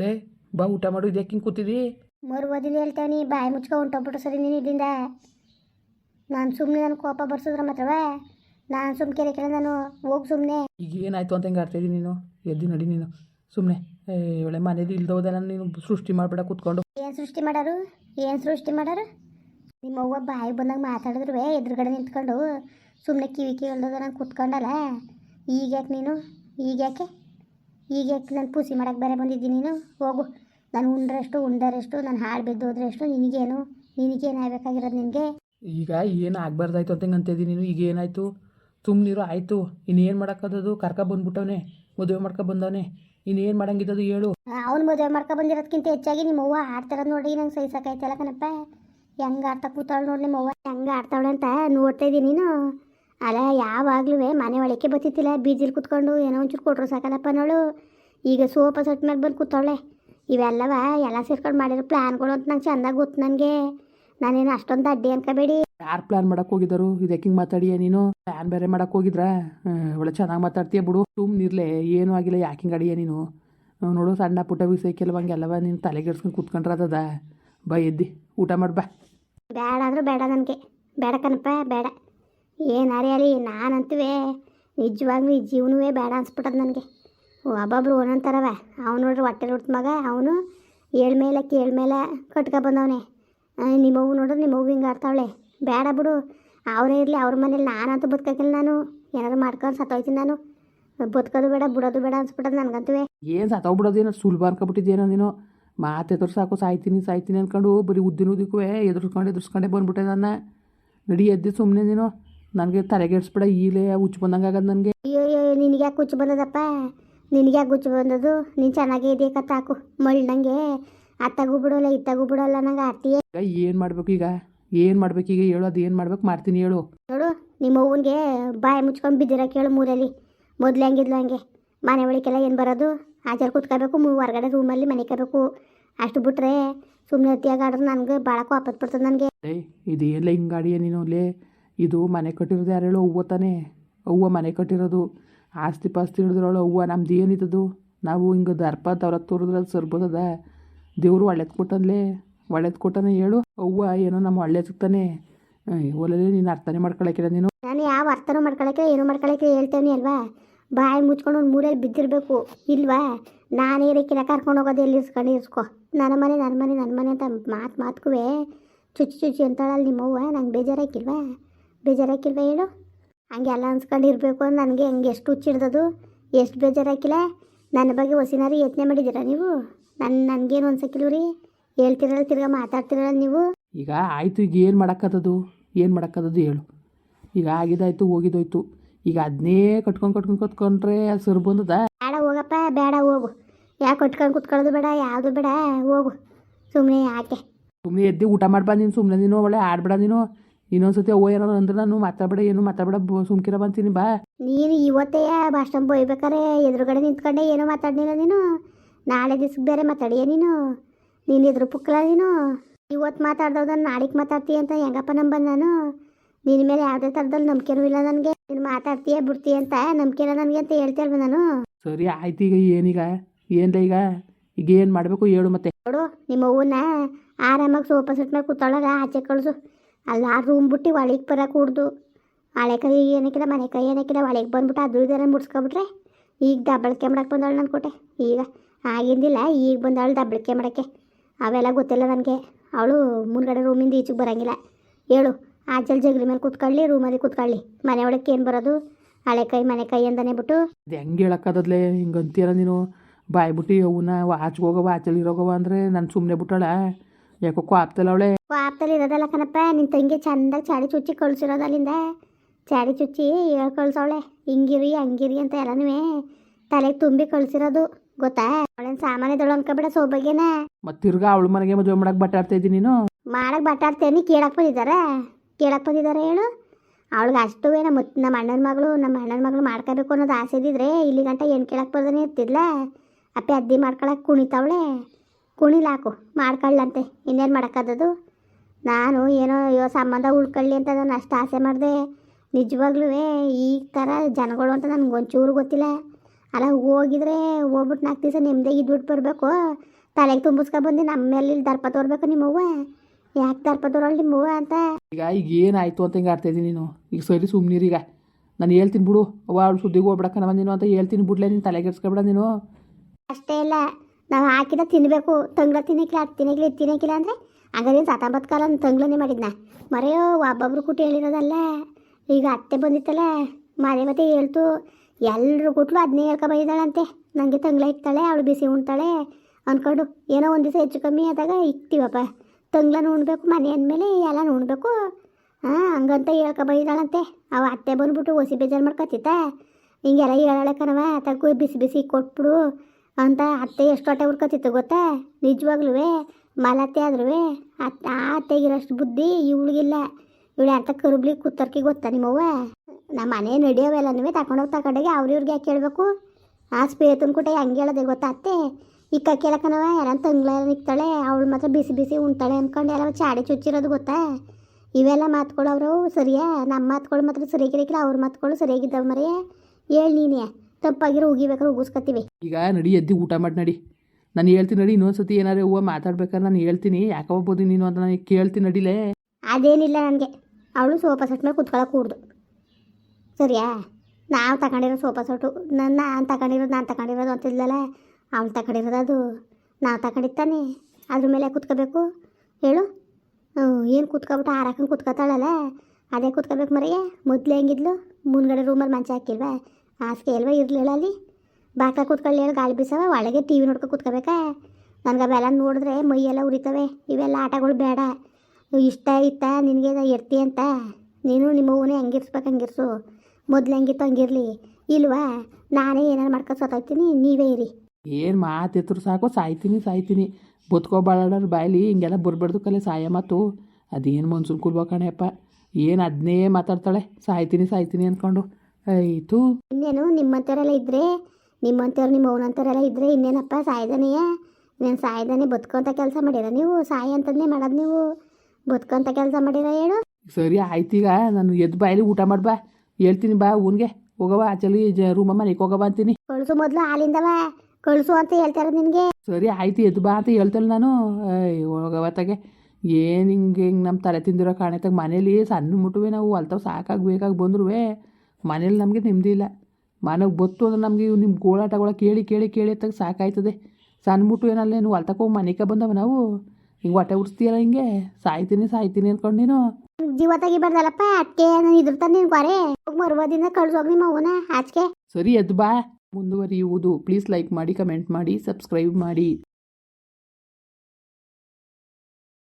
ಲೇ ಬಾ ಊಟ ಮಾಡು ಇದಕ್ಕೆ ಹಿಂಗೆ ಕೂತಿದಿ? ಮರು ಓದಿಲಿ ಹೇಳ್ತೇವೆ ಬಾಯಿ ಮುಚ್ಕೊ ಹೊಂಟೋಗ್ಬಿಟ್ರು ಸರಿ ನೀನು ಇಲ್ಲಿಂದ ನಾನು ಸುಮ್ಮನೆ ನನ್ನ ಕೋಪ ಬರ್ಸಿದ್ರ ಮಾತ್ರವ ನಾನು ಸುಮ್ಮನೆ ಕೆರೆ ಕೆರೆ ನಾನು ಹೋಗಿ ಸುಮ್ಮನೆ ಈಗ ಏನಾಯ್ತು ಅಂತ ಹಿಂಗೆ ನೀನು? ಎದ್ದು ನಡಿ ನೀನು. ಸುಮ್ಮನೆ ಒಳ್ಳೆ ಮನೇಲಿ ಇಲ್ದೋದಲ್ಲ ನೀನು ಸೃಷ್ಟಿ ಮಾಡಬೇಡ ಕೂತ್ಕೊಂಡು. ಏನು ಸೃಷ್ಟಿ ಮಾಡೋರು? ಏನು ಸೃಷ್ಟಿ ಮಾಡೋರು? ನಿಮ್ಮ ಅವ್ವ ಬಾಯಿಗೆ ಬಂದಾಗ ಮಾತಾಡಿದ್ರು ಎದುರುಗಡೆ ನಿಂತ್ಕೊಂಡು ಸುಮ್ಮನೆ ಕಿವಿ ಕೇಳ್ದದ ನಾನು ಕೂತ್ಕೊಂಡಲ್ಲ. ಈಗ ಯಾಕೆ ನೀನು? ಈಗ ಯಾಕೆ ಈಗ ಯಾಕೆ ನಾನು ಪೂಸಿ ಮಾಡಕ್ಕೆ ಬೇರೆ ಬಂದಿದ್ದೀನಿ ನೀನು? ಹೋಗು. ನಾನು ಉಂಡ್ರಷ್ಟು ಉಂಡರೆಷ್ಟು ನಾನು ಹಾಳು ಬಿದ್ದು ಹೋದ್ರೆಷ್ಟು ನಿನಗೇನು? ನಿನಗೇನು ಆಗಬೇಕಾಗಿರೋದು ನಿನಗೆ? ಈಗ ಏನು ಆಗಬಾರ್ದಾಯ್ತು ಅಂತ ಅಂತಿದ್ದೀನಿ ನೀನು? ಈಗ ಏನಾಯಿತು? ಸುಮ್ಮನಿರೋ ಆಯಿತು. ಇನ್ನೇನು ಮಾಡೋಕ್ಕದದು ಕರ್ಕ ಬಂದ್ಬಿಟ್ಟವನೆ. ಮದುವೆ ಮಾಡ್ಕೊ ಬಂದವನೆ. ಇನ್ನೇನು ಮಾಡಂಗಿದ್ದದು ಹೇಳು. ಅವ್ನು ಮದುವೆ ಮಾಡ್ಕೊ ಬಂದಿರೋದಕ್ಕಿಂತ ಹೆಚ್ಚಾಗಿ ನಿಮ್ಮ ಅವ್ವ ಆಡ್ತಿರೋದು ನೋಡಿ ನಂಗೆ ಸಹಿಸೋಕೈತಲ್ಲ ಕಣಪ್ಪ. ಹೆಂಗೆ ಆಡ್ತಾ ಕೂತಾಳು ನೋಡಿ ನಿಮ್ಮ ಅವ್ವ ಹೆಂಗೆ ಆಡ್ತಾವಳೆ ಅಂತ ನೋಡ್ತಾ ಇದ್ದೀನಿ ನೀನು. ಅಲ್ಲ ಯಾವಾಗಲೂ ಮನೆ ಒಳಕ್ಕೆ ಬತ್ತಿತ್ತಿಲ್ಲ ಬೀಜಲ್ಲಿ ಕುತ್ಕೊಂಡು ಏನೋ ಒಂಚೂರು ಕೊಟ್ಟರು ಸಾಕಲ್ಲಪ್ಪ ನೋಳು ಈಗ ಸೋಫಾ ಸೆಟ್ ಮೇಲೆ ಬಂದು ಕೂತಾಳೆ ಇವೆಲ್ಲವ ಎಲ್ಲ ಸೇರ್ಕೊಂಡು ಮಾಡಿರೋ ಪ್ಲ್ಯಾನ್ಗಳು ಅಂತ ನಂಗೆ ಚೆಂದಾಗಿ ಗೊತ್ತು ನನಗೆ ನಾನೇನು ಅಷ್ಟೊಂದು ಅಡ್ಡಿ ಅನ್ಕೋಬೇಡಿ. ಯಾರು ಪ್ಲ್ಯಾನ್ ಮಾಡಕ್ಕೆ ಹೋಗಿದ್ದಾರು? ಇದಕ್ಕೆ ಹಿಂಗೆ ಮಾತಾಡಿಯ ನೀನು? ಪ್ಲಾನ್ ಬೇರೆ ಮಾಡಕ್ಕೆ ಹೋಗಿದ್ರ? ಒಳ್ಳೆ ಚೆನ್ನಾಗಿ ಮಾತಾಡ್ತೀಯ ಬಿಡು. ಸುಮ್ಮನಿರ್ಲೆ ಏನೂ ಆಗಿಲ್ಲ ಯಾಕೆ ಹಿಂಗೆ ಅಡಿಯ ನೀನು? ನೋಡು ಸಣ್ಣ ಪುಟ್ಟ ವಿಷಯ ಕೆಲವಂಗೆಲ್ಲವ ನೀನು ತಲೆಗೆಡ್ಸ್ಕೊಂಡು ಅದದ ಬಾ ಎದ್ದಿ. ಊಟ ಮಾಡಿ ಬಾ. ಬೇಡ ಆದರೂ ಬೇಡ ನನಗೆ. ಬೇಡ ಕನಪ ಬೇಡ. ಏನಾರೇ ಅಲ್ಲಿ ನಾನಂತೂ ನಿಜವಾಗ್ಲೂ ಈ ಜೀವನವೇ ಬೇಡ ಅನ್ಸ್ಬಿಟ್ಟದ ನನಗೆ. ಒಬ್ಬೊಬ್ರು ಒಂದೊಂದು ಥರವ ಅವ್ನು ನೋಡ್ರಿ ಹೊಟ್ಟೆ ಹುಡ್ತ ಮಗ ಅವನು ಏಳ್ಮೇಲೆ ಕೇಳ್ಮೇಲೆ ಕಟ್ಕೊ ಬಂದವನೆ. ನಿಮ್ಮವ್ವ ನೋಡ್ರಿ ನಿಮ್ಮವ್ವ ಹಿಂಗೆ ಆಡ್ತಾವಳೆ. ಬೇಡ ಬಿಡು ಅವರೇ ಇರಲಿ ಅವ್ರ ಮನೇಲಿ ನಾನಂತೂ ಬದುಕಕ್ಕಿಲ್ಲ ನಾನು. ಏನಾದ್ರು ಮಾಡ್ಕೊಂಡು ಸತ್ತೋಯ್ತೀನಿ ನಾನು. ಬದುಕೋದು ಬೇಡ ಬಿಡೋದು ಬೇಡ ಅನ್ಸ್ಬಿಟ್ಟದ ನನಗಂತೂ ಏನು ಸತ್ತೋಗ್ಬಿಡೋದು ಏನೋ ಸುಲಭ ಅನ್ಕೊಬಿಟ್ಟಿದ್ದೇನೋ ನೀನು. ಮಾತೆದ್ರು ಸಾಕು ಸಾಯ್ತೀನಿ ಸಾಯ್ತೀನಿ ಅನ್ಕೊಂಡು ಬರೀ ಉದ್ದಿನ ಉದ್ದಕ್ಕೂ ಎದುರ್ಸ್ಕೊಂಡು ಎದುರ್ಸ್ಕೊಂಡೆ ಬಂದ್ಬಿಟ್ಟೆ ನನ್ನ. ನಡಿ ಎದ್ದು ಸುಮ್ಮನೆ ನೀನು. ನನಗೆ ತಲೆಗೆಡ್ಸ್ಬಿಡ ಈಲೇ ಹುಚ್ಚು ಬಂದಂಗೆ ಆಗದು ನನಗೆ. ಅಯ್ಯೋ ನಿನಗೆ ಯಾಕೆ ಗುಚ್ಚು ಬಂದದಪ್ಪ? ನಿನಗೆ ಗುಚ್ಚು ಬಂದದು ನೀನು ಚೆನ್ನಾಗೇ ಇದೆ ಕತ್ತಾಕು ಮಳ್ಳಂಗೆ ಅತ್ತಾಗೂ ಬಿಡೋಲ್ಲ ಇತ್ತಾಗೂ ಬಿಡೋಲ್ಲ ನಂಗೆ ಆರ್ತಿಯೇ ಏನು? ಮಾಡ್ಬೇಕು ಈಗ? ಏನು ಮಾಡ್ಬೇಕು ಈಗ? ಹೇಳು ಅದು ಏನು ಮಾಡ್ಬೇಕು ಮಾಡ್ತೀನಿ ಹೇಳು. ನೋಡು ನಿಮ್ಮ ಅವ್ವನಿಗೆ ಬಾಯಿ ಮುಚ್ಕೊಂಡು ಬಿದ್ದಿರ ಕೇಳು ಮೂರಲ್ಲಿ ಮೊದಲು ಹೆಂಗಿದ್ಲು ಹಂಗೆ? ಮನೆ ಒಳಗೆಲ್ಲ ಏನು ಬರೋದು? ಆಚಾರ ಕೂತ್ಕೋಬೇಕು ಮೂ ಹೊರಗಡೆ ರೂಮಲ್ಲಿ ಮನೆ ಕಬೇಕು ಅಷ್ಟು ಬಿಟ್ರೆ ಸುಮ್ಮನೆ ಅತಿಯಾಗ ಆಡ್ರೆ ನನಗೆ ಭಾಳ ಕೋಪತ್ ಬಿಡ್ತದೆ ನನಗೆ. ಏಯ್ ಇದು ಎಲ್ಲ ಹಿಂಗಾಡಿಯ ನೀನು ಲೇ? ಇದು ಮನೆ ಕಟ್ಟಿರೋದು ಯಾರು ಹೇಳೋ? ಅವ್ವ ತಾನೇ. ಅವ್ವ ಮನೆ ಕಟ್ಟಿರೋದು. ಆಸ್ತಿ ಪಾಸ್ತಿ ಹಿಡಿದ್ರವಳು ಅವ್ವ ನಮ್ದು ಏನಿತ್ತದು ನಾವು ಹಿಂಗೆ ದರ್ಪ ತವ್ರ ತೋರಿದ್ರೆ ಅದು ಸರ್ಬೋದದ. ದೇವರು ಒಳ್ಳೇದು ಕೊಟ್ಟನ್ಲೇ. ಒಳ್ಳೇದು ಕೊಟ್ಟನೆ ಹೇಳು. ಅವ್ವ ಏನೋ ನಮ್ಮ ಒಳ್ಳೆ ಸಿಗ್ತಾನೆ ಒಳ್ಳೆ ನೀನು ಅರ್ಥನೇ ಮಾಡ್ಕೊಳಕಿಲ್ಲ ನೀನು? ನಾನು ಯಾವ ಅರ್ಥನೂ ಮಾಡ್ಕೊಳಕ್ಕೆ ಏನು ಮಾಡ್ಕೊಳಕ್ಕೆ ಹೇಳ್ತೇನೆ ಅಲ್ವಾ? ಬಾಯಿ ಮುಚ್ಕೊಂಡು ಒಂದು ಮೂರಲ್ಲಿ ಬಿದ್ದಿರಬೇಕು. ಇಲ್ವಾ? ನಾನೇ ಇರಕ್ಕಿಲ್ಲ ಕರ್ಕೊಂಡು ಹೋಗೋದು ಎಲ್ಲಿ ಇಸ್ಕೊಂಡು ಇಸ್ಕೊ. ನನ್ನ ಮನೆ ನನ್ನ ಮನೆ ನನ್ನ ಮನೆ ಅಂತ ಮಾತು ಮಾತ್ಕುವೆ. ಚುಚ್ಚಿ ಚುಚ್ಚಿ ಅಂತಾಳಲ್ಲ ನಿಮ್ಮವ್ವ, ನಂಗೆ ಬೇಜಾರಾಕಿಲ್ವಾ ಬೇಜಾರಾಕಿಲ್ವಾ ಹೇಳು? ಹಂಗೆಲ್ಲ ಅನ್ಸ್ಕೊಂಡು ಇರಬೇಕು ಅಂತ ನನಗೆ ಹೆಂಗೆ ಎಷ್ಟು ಹುಚ್ಚಿಡ್ದದು ಎಷ್ಟು ಬೇಜಾರಾಕಿಲ್ಲ. ನನ್ನ ಬಗ್ಗೆ ಹೊಸಿನಾರಿ ಯೋಚನೆ ಮಾಡಿದ್ದೀರಾ ನೀವು? ನನ್ನ ನನಗೇನು ಅನ್ಸಕ್ಕಿಲ್ಲ ರೀ. ಹೇಳ್ತಿರಲ್ಲ ತಿರ್ಗ ಮಾತಾಡ್ತಿರಲ್ಲ ನೀವು. ಈಗ ಆಯಿತು ಈಗ ಏನು ಮಾಡೋಕ್ಕದದು ಏನು ಮಾಡೋಕ್ಕದದು ಹೇಳು. ಈಗ ಆಗಿದಾಯ್ತು ಹೋಗಿದೋಯ್ತು ಈಗ ಅದನ್ನೇ ಕಟ್ಕೊಂಡು ಕಟ್ಕೊಂಡು ಕೂತ್ಕೊಂಡ್ರೆ ಸರ್ ಬಂದದ? ಬೇಡ ಹೋಗಪ್ಪ ಬೇಡ ಹೋಗು. ಯಾಕೆ ಕಟ್ಕೊಂಡು ಕುತ್ಕೊಳ್ಳೋದು ಬೇಡ ಯಾವುದು ಬೇಡ ಹೋಗು. ಸುಮ್ಮನೆ ಯಾಕೆ? ಸುಮ್ಮನೆ ಎದ್ದು ಊಟ ಮಾಡ್ಬಾ ನೀನು ಸುಮ್ಮನೆ ನೀನು ಒಳ್ಳೆ ಆಡ್ಬೇಡ ನೀನು. ಇನ್ನೊಂದ್ಸತಿ ಅವ್ವ ಏನಾದ್ರು ಅಂದ್ರೆ ನಾನು ಮಾತಾಡ್ಬೇಡ ಏನು ಮಾತಾಡ್ಬೇಡ ಸುಮ್ಕಿರ ಬಂತೀನಿ ಬಾ. ನೀನು ಇವತ್ತೇ ಭಾಷಣ ಬೈಬೇಕಾರೆ ಎದುರುಗಡೆ ನಿಂತ್ಕೊಂಡೆ ಏನೂ ಮಾತಾಡಲಿಲ್ಲ ನೀನು. ನಾಳೆ ದಿವ್ಸಕ್ಕೆ ಬೇರೆ ಮಾತಾಡಿಯ ನೀನು? ನೀನು ಎದುರು ಪುಕ್ಕಲ ನೀನು? ಇವತ್ತು ಮಾತಾಡ್ದವ್ದನ್ನು ನಾಳೆಗೆ ಮಾತಾಡ್ತೀಯ ಅಂತ ಹೆಂಗಪ್ಪ ನಂಬಂದು ನಾನು? ನಿನ್ನ ಮೇಲೆ ಯಾವುದೇ ಥರದಲ್ಲಿ ನಂಬಿಕೆನೂ ಇಲ್ಲ ನನಗೆ. ನೀನು ಮಾತಾಡ್ತೀಯ ಬಿಡ್ತೀಯ ಅಂತ ನಂಬಿಕೆ ಇಲ್ಲ ನನಗೆ ಅಂತ ಹೇಳ್ತೇಳ್ವ ನಾನು? ಸರಿ ಆಯ್ತು ಈಗ ಏನೀಗ? ಏನ್ರೀ ಈಗ? ಈಗ ಏನು ಮಾಡಬೇಕು ಹೇಳು ಮತ್ತೆ. ನೋಡು ನಿಮ್ಮ ಅವ್ವನ್ನ ಆರಾಮಾಗಿ ಸೋಫಾ ಸೆಟ್ ಮೇಲೆ ಕೂತಾಳಲ್ಲ ಆಚೆ ಕಳಿಸು. ಅಲ್ಲ, ಆ ರೂಮ್ ಬಿಟ್ಟು ಒಳಗೆ ಬರೋಕೆ ಕೂಡ್ದು ಹಳೆ ಕೈ ಏನಕ್ಕಿಲ್ಲ ಮನೆ ಕೈ ಏನಕ್ಕಿಲ್ಲ ಒಳಗೆ ಬಂದ್ಬಿಟ್ಟು ಅದು ಇದರ ಮುಡ್ಸ್ಕೊಬಿಟ್ರೆ ಈಗ ದಬ್ಬಳಿಕೆ ಮಾಡಕ್ಕೆ ಬಂದವಳು ನನ್ನ ಕೊಟ್ಟೆ ಈಗ ಆಗಿಂದಿಲ್ಲ, ಈಗ ಬಂದವಳು ದಬ್ಬಳಿಕೆ ಮಾಡೋಕ್ಕೆ ಅವೆಲ್ಲ ಗೊತ್ತಿಲ್ಲ ನನಗೆ. ಅವಳು ಮುಂದ್ಗಡೆ ರೂಮಿಂದ ಈಚೆಗೆ ಬರೋಂಗಿಲ್ಲ. ಹೇಳು, ಆಚೆಲ್ ಜಗಲಿ ಮೇಲೆ ಕೂತ್ಕೊಳ್ಳಿ ರೂಮಲ್ಲಿ ಕೂತ್ಕೊಳ್ಳಿ. ಮನೆ ಒಳಗೆ ಏನು ಬರೋದು? ಹಳೆ ಕೈ, ಮನೆ ಕೈ ಅಂತಾನೆ ಬಿಟ್ಟು. ಹೆಂಗೆ ಹೇಳೋಕ್ಕಾದದ್ಲೆ ಹಿಂಗೆ ಅಂತೀರ ನೀನು? ಬಾಯ್ಬಿಟ್ಟು ಅವನ್ನ ವಾಚ್ಗೆ ಹೋಗವ ವಾಚಲ್ಲಿ ಇರೋಗವ ಅಂದರೆ ನಾನು ಸುಮ್ಮನೆ ಬಿಟ್ಟಾಳ? ಯಾಕೋ ಆಗ್ತಲ್ಲ ಅವಳೆ ವಾಪದಲ್ಲಿ ಇರೋದಲ್ಲ ಕಣಪ್ಪ ನಿನ್ ತಂಗಿ ಚಂದ ಚಾಡಿ ಚುಚ್ಚಿ ಕಳ್ಸಿರೋದು ಅಲ್ಲಿಂದ. ಚಾಡಿ ಚುಚ್ಚಿ ಹೇಳ್ ಕಳ್ಸವಳೆ. ಹಿಂಗಿರಿ ಹಂಗಿರಿ ಅಂತ ಎಲ್ಲನೂ ತಲೆಗೆ ತುಂಬಿ ಕಳ್ಸಿರೋದು ಗೊತ್ತಾ? ಅವಳೇನು ಸಾಮಾನ್ಯದಳು ಅನ್ಕೊಬೇಡ ಸೌಭಾಗ್ಯನ. ಮತ್ತೆ ತಿರ್ಗ ಅವಳ ಮನೆಗೆ ಮದುವೆ ಮಾಡಕ್ಕೆ ಬಟ್ಟಾಡ್ತಾ ಇದ್ದೀನಿ ನೀನು? ಮಾಡಕ್ಕೆ ಬಟ್ಟಾಡ್ತೇನೆ ಕೇಳಕ್ ಬಂದಿದಾರ. ಕೇಳಕ್ ಬಂದಿದಾರ ಹೇಳು. ಅವಳಿಗೆ ಅಷ್ಟು ನಮ್ಮ ಮತ್ ನಮ್ಮ ಅಣ್ಣನ ಮಗಳು ನಮ್ಮ ಅಣ್ಣನ ಮಗಳು ಮಾಡ್ಕೋಬೇಕು ಅನ್ನೋದು ಆಸೆ ಇದ್ದಿದ್ರೆ ಇಲ್ಲಿ ಗಂಟ ಏನು ಕೇಳಕ್ಕೆ ಬರ್ದೇ ಇರ್ತಿದ್ಲ ಅಪ್ಪೆ ಅದ್ದಿ ಮಾಡ್ಕೊಳಕ್ ಕುಣಿತಾವಳೆ. ಕುಣಿಲಾಕು ಮಾಡ್ಕೊಳ್ಳಂತೆ. ಇನ್ನೇನು ಮಾಡೋಕ್ಕದದು? ನಾನು ಏನೋ ಅಯ್ಯೋ ಸಂಬಂಧ ಉಳ್ಕೊಳ್ಳಿ ಅಂತ ನಾನು ಅಷ್ಟು ಆಸೆ ಮಾಡಿದೆ. ನಿಜವಾಗ್ಲೂ ಈ ಥರ ಜನಗಳು ಅಂತ ನನಗೆ ಒಂಚೂರು ಗೊತ್ತಿಲ್ಲ. ಅಲ್ಲ ಹೋಗಿದ್ರೆ ಹೋಗ್ಬಿಟ್ಟು ನಾಲ್ಕು ದಿವಸ ನೆಮ್ಮದಿಯಾಗಿ ಇದ್ಬಿಟ್ಟು ಬರಬೇಕು. ತಲೆಗೆ ತುಂಬಿಸ್ಕೊ ಬಂದು ನಮ್ಮ ಮೇಲೆ ದರ್ಪ ತೋರ್ಬೇಕು ನಿಮ್ಮವ್ವ. ಯಾಕೆ ದರ್ಪ ತೋರಲ್ಲ ನಿಮ್ಮವ್ವ ಅಂತ? ಈಗ ಈಗ ಏನಾಯಿತು ಅಂತ ಹಿಂಗೆ ಆಡ್ತಾ ಇದ್ದೀನಿ ನೀನು? ಈಗ ಸರಿ ಸುಮ್ಮನಿರು ಈಗ. ನಾನು ಹೇಳ್ತೀನಿ ಬಿಡು. ಅವ್ವ ಅವಳು ಸುದ್ದಿಗೆ ಹೋಗ್ಬಿಡಕ್ಕನ ನೀನು ಅಂತ ಹೇಳ್ತೀನಿ ಬಿಡ್ಲೆ ನೀನು ತಲೆಗೆಡ್ಸ್ಕೊಬೇಡ ನೀನು. ಅಷ್ಟೇ ಇಲ್ಲ. ನಾವು ಹಾಕಿದ ತಿನ್ನಬೇಕು ತಂಗ್ಳ ತಿನ್ನಕ್ಕಿಲ್ಲ ಅದು ತಿನ್ನಕ್ಕಿಲ್ಲ ಇದು ತಿನ್ನಕ್ಕಿಲ್ಲ ಅಂದರೆ ಹಂಗಾರೇನು ಸತಾಂಬತ್ ಕಾಲ ತಂಗ್ಳನೇ ಮಾಡಿದ್ನ. ಮರೆಯೋ ಒಬ್ಬೊಬ್ರು ಕುಟ್ಟು ಹೇಳಿರೋದಲ್ಲ, ಈಗ ಅತ್ತೆ ಬಂದಿತ್ತಲ್ಲ ಮಾರೆ ಮತ್ತೆ ಹೇಳ್ತು ಎಲ್ಲರೂ ಕುಟ್ಲು ಅದನ್ನೇ ಹೇಳ್ಕೊ ಬಂದಿದ್ದಾಳಂತೆ. ನನಗೆ ತಂಗ್ಳ ಇಕ್ತಾಳೆ ಅವಳು ಬಿಸಿ ಉಣ್ತಾಳೆ ಅಂದ್ಕೊಂಡು ಏನೋ ಒಂದು ದಿವಸ ಹೆಚ್ಚು ಕಮ್ಮಿ ಆದಾಗ ಇಕ್ತೀವಪ್ಪ. ತಂಗ್ಳನ ಉಣ್ಬೇಕು, ಮನೆ ಅಂದಮೇಲೆ ಎಲ್ಲ ಉಣ್ಬೇಕು. ಹಾಂ ಹಂಗಂತ ಹೇಳ್ಕೊಬಂದಿದ್ದಾಳಂತೆ ಅವ ಅತ್ತೆ ಬಂದ್ಬಿಟ್ಟು ಹೊಸಿ ಬೇಜಾರು ಮಾಡ್ಕೊತಿತ್ತ ಹಿಂಗೆಲ್ಲ ಹೇಳಕ್ಕನವ ತಗೋ ಬಿಸಿ ಬಿಸಿ ಕೊಟ್ಬಿಡು. ಅಂತ ಅತ್ತೆ ಎಷ್ಟು ಹೊಟ್ಟೆ ಹುಡ್ಕೊತಿತ್ತು ಗೊತ್ತಾ? ನಿಜವಾಗ್ಲೂ ಮಲತ್ತೆ ಆದ್ರೂ ಅತ್ತೆ ಆ ಅತ್ತೆಗಿರೋಷ್ಟು ಬುದ್ಧಿ ಇವಳಿಗಿಲ್ಲ. ಇವಳು ಅಂತ ಕರುಬ್ಲಿ ಕುತ್ತರ್ಕಿ ಗೊತ್ತಾ ನಿಮ್ಮವ್ವ? ನಮ್ಮ ಮನೆ ನಡೆಯೋವೆಲ್ಲನೂ ತಗೊಂಡೋಗಿ ತಗೊಂಡೋಗಿ ಅವ್ರಿವ್ರಿಗೆ ಯಾಕೆ ಕೇಳಬೇಕು ಆ ಸ್ಪೇತನ್ ಕುಟೆ ಹಂಗೆ ಹೇಳೋದೆ ಗೊತ್ತಾ ಅತ್ತೆ? ಇಕ್ಕ ಕೇಳಕ್ಕನವ ಯಾರನ್ನ ತಂಗ್ಳ ನಿಕ್ತಾಳೆ, ಅವಳು ಮಾತ್ರ ಬಿಸಿ ಬಿಸಿ ಉಣ್ತಾಳೆ ಅಂದ್ಕೊಂಡು ಎಲ್ಲ ಚಾಡಿ ಚುಚ್ಚಿರೋದು ಗೊತ್ತಾ? ಇವೆಲ್ಲ ಮಾತುಗಳು ಅವರು ಸರಿಯಾ? ನಮ್ಮ ಮಾತುಗಳು ಮಾತ್ರ ಸರಿಯಾಗಿರಕ್ಕಿಲ್ಲ ಅವ್ರ ಮಾತುಗಳು ಸರಿಯಾಗಿದ್ದಾವೆ ಮರೆಯ ಹೇಳಿ ನೀನೇ. ತಪ್ಪಾಗಿರೋ ಉಗಿಬೇಕಾದ್ರೆ ಉಗಿಸ್ಕೊತೀವಿ ಈಗ ನಡಿ ಎದ್ದು ಊಟ ಮಾಡಿ ನಡಿ. ನಾನು ಹೇಳ್ತೀನಿ ನಡಿ ಇನ್ನೊಂದು ಸತಿ ಏನಾರೇ ಹೂವು ಮಾತಾಡ್ಬೇಕಾದ್ರೆ ನಾನು ಹೇಳ್ತೀನಿ. ಯಾಕೆ ಹೋಗ್ಬೋದು ನೀನು ಅಂತ ನಾನು ಕೇಳ್ತೀನಿ ನಡಿಲೇ. ಅದೇನಿಲ್ಲ ನನಗೆ. ಅವಳು ಸೋಫಾ ಸೆಟ್ ಮೇಲೆ ಕುತ್ಕೊಳ್ಳೋಕೆ ಕೂಡ್ದು. ಸರಿಯಾ? ನಾವು ತಗೊಂಡಿರೋ ಸೋಫಾ ಸೆಟ್ಟು ನನ್ನ ನಾನು ತಗೊಂಡಿರೋದು ನಾನು ತಗೊಂಡಿರೋದು ಅಂತಿದ್ಲಲ್ಲ ಅವಳು ತಗೊಂಡಿರೋದು ಅದು. ನಾವು ತಗೊಂಡಿತ್ತಾನೆ ಅದ್ರ ಮೇಲೆ ಕುತ್ಕೋಬೇಕು? ಹೇಳು. ಏನು ಕುತ್ಕೊಬಿಟ್ಟು ಆರಾಕಂಗೆ ಕುತ್ಕೋತಾಳಲ್ಲ. ಅದೇ ಕುತ್ಕೋಬೇಕು ಮರೆಯ. ಮೊದಲು ಹೆಂಗಿದ್ಲು? ಮುಂದ್ಗಡೆ ರೂಮಲ್ಲಿ ಮಂಚ ಹಾಕಿಲ್ವಾ? ಹಾಸಿಗೆ ಎಲ್ವ ಇರಲಿಲ್ಲ ಅಲ್ಲಿ ಬಾಕ್ಲ ಕೂತ್ಕೊಳ್ಳಿ ಹೇಳಿ, ಗಾಳಿ ಬೀಸವ, ಒಳಗೆ ಟಿ ವಿ ನೋಡ್ಕೊ ಕೂತ್ಕೋಬೇಕಾ? ನನಗೆ ಅವೆಲ್ಲ ನೋಡಿದ್ರೆ ಮೈಯೆಲ್ಲ ಉರಿತವೆ, ಇವೆಲ್ಲ ಆಟಗಳು ಬೇಡ. ಇಷ್ಟ ಇತ್ತ, ನಿನಗೆ ಎರ್ತಿ ಅಂತ. ನೀನು ನಿಮ್ಮ ಹೂವನೇ ಹಂಗಿರ್ಸ್ಬೇಕು ಹಂಗಿರ್ಸು ಮೊದ್ಲು ಹೆಂಗಿತ್ತು ಹಂಗಿರಲಿ ಇಲ್ವಾ? ನಾನೇ ಏನಾರು ಮಾಡ್ಕೊ ಸತ್ತೋಗ್ತೀನಿ ನೀವೇ ಇರಿ. ಏನು ಮಾತಿತ್ತು ಸಾಕು, ಸಾಯ್ತೀನಿ ಸಾಯ್ತೀನಿ. ಬದುಕೋಬಾಳೋರ್ ಬಾಯಲ್ಲಿ ಹಿಂಗೆಲ್ಲ ಬರ್ಬಾರ್ದು ಕಲೆ ಸಾಯ ಮಾತು. ಅದೇನು ಮನ್ಸೂನ್ ಕುಲ್ಬೋ ಕಣೆಯಪ್ಪ? ಏನು ಅದನ್ನೇ ಮಾತಾಡ್ತಾಳೆ? ಸಾಯ್ತೀನಿ ಸಾಯ್ತೀನಿ ಅಂದ್ಕೊಂಡು ಆಯಿತು. ಇನ್ನೇನು ನಿಮ್ಮಂತರೆಲ್ಲ ಇದ್ರೆ ನಿಮ್ಮಂಥವ್ರು ನಿಮ್ಮ ಅವನಂತರೆಲ್ಲ ಇದ್ರೆ ಇನ್ನೇನಪ್ಪ ಸಾಯ್ದಾನೆಯ? ನೀನು ಸಾಯ್ದಾನೆ ಬದುಕೋಂಥ ಕೆಲಸ ಮಾಡಿರ ನೀವು? ಸಾಯಿ ಅಂತಂದೇ ಮಾಡೋದು ನೀವು? ಬದುಕೋಂಥ ಕೆಲಸ ಮಾಡಿರ ಹೇಳು? ಸರಿ ಆಯ್ತೀಗ ನಾನು ಎದ್ದು ಬಾಯಲ್ಲಿ ಊಟ ಮಾಡ್ಬಾ ಹೇಳ್ತೀನಿ ಬಾ ಊನ್ಗೆ. ಹೋಗವ ಆಚಲಿ ರೂಮ ಮನೆಗೆ ಹೋಗವ ಅಂತೀನಿ. ಕಳಿಸು ಮೊದಲು ಹಾಲಿಂದವ. ಕಳಿಸು ಅಂತ ಹೇಳ್ತಾರ ನಿನಗೆ. ಸರಿ ಆಯ್ತು ಎದ್ದು ಬಾ ಅಂತ ಹೇಳ್ತಲ್ಲ ನಾನು. ಹೋಗವ ತಗೆ. ಏನು ಹಿಂಗೆ ಹಿಂಗೆ ನಮ್ಮ ತಲೆ ತಿಂದಿರೋ ಕಾಣತ್ತಾಗ ಮನೇಲಿ ಸಣ್ಣ ಮುಟ್ಟುವೆ ನಾವು ಅಲ್ತಾವ್ ಸಾಕಾಗಿ ಬೇಕಾಗಿ ಬಂದ್ರು ಮನೇಲಿ ನಮಗೆ ನೆಮ್ಮದಿ ಇಲ್ಲ. ಮನೆಗೆ ಬತ್ತು ಅಂದ್ರೆ ನಮಗೆ ಇವು ನಿಮ್ಮ ಗೋಳಾಟಗಳ ಕೇಳಿ ಕೇಳಿ ಕೇಳಿ ಅತ್ತಾಗ ಸಾಕಾಯ್ತದೆ. ಸಣ್ಣ ಏನಲ್ಲ ನೀವು ಅಲ್ತಕೋ ಮನೆಗೆ ಬಂದವ ನಾವು? ಹಿಂಗೆ ಹೊಟ್ಟೆ ಉಡ್ಸ್ತೀಯಲ್ಲ ಹಿಂಗೆ? ಸಾಯ್ತೀನಿ ಸಾಯ್ತೀನಿ ಅನ್ಕೊಂಡು ನೀನು? ಜೀವ ತೆಗಿಬಾರ್ದಲ್ಲಪ್ಪ ಅದಕ್ಕೆ ನಾನು ಇದ್ರ ಕೊರೆ ಹೋಗಿ ಮರುವಾದಿಂದ ಕಳ್ಸೋಗಿ ನಿಮ್ಮ ಅವನ ಆಚೆಗೆ. ಸರಿ ಅದು ಬಾ. ಮುಂದುವರಿಯುವುದು. ಪ್ಲೀಸ್ ಲೈಕ್ ಮಾಡಿ ಕಮೆಂಟ್ ಮಾಡಿ ಸಬ್ಸ್ಕ್ರೈಬ್ ಮಾಡಿ.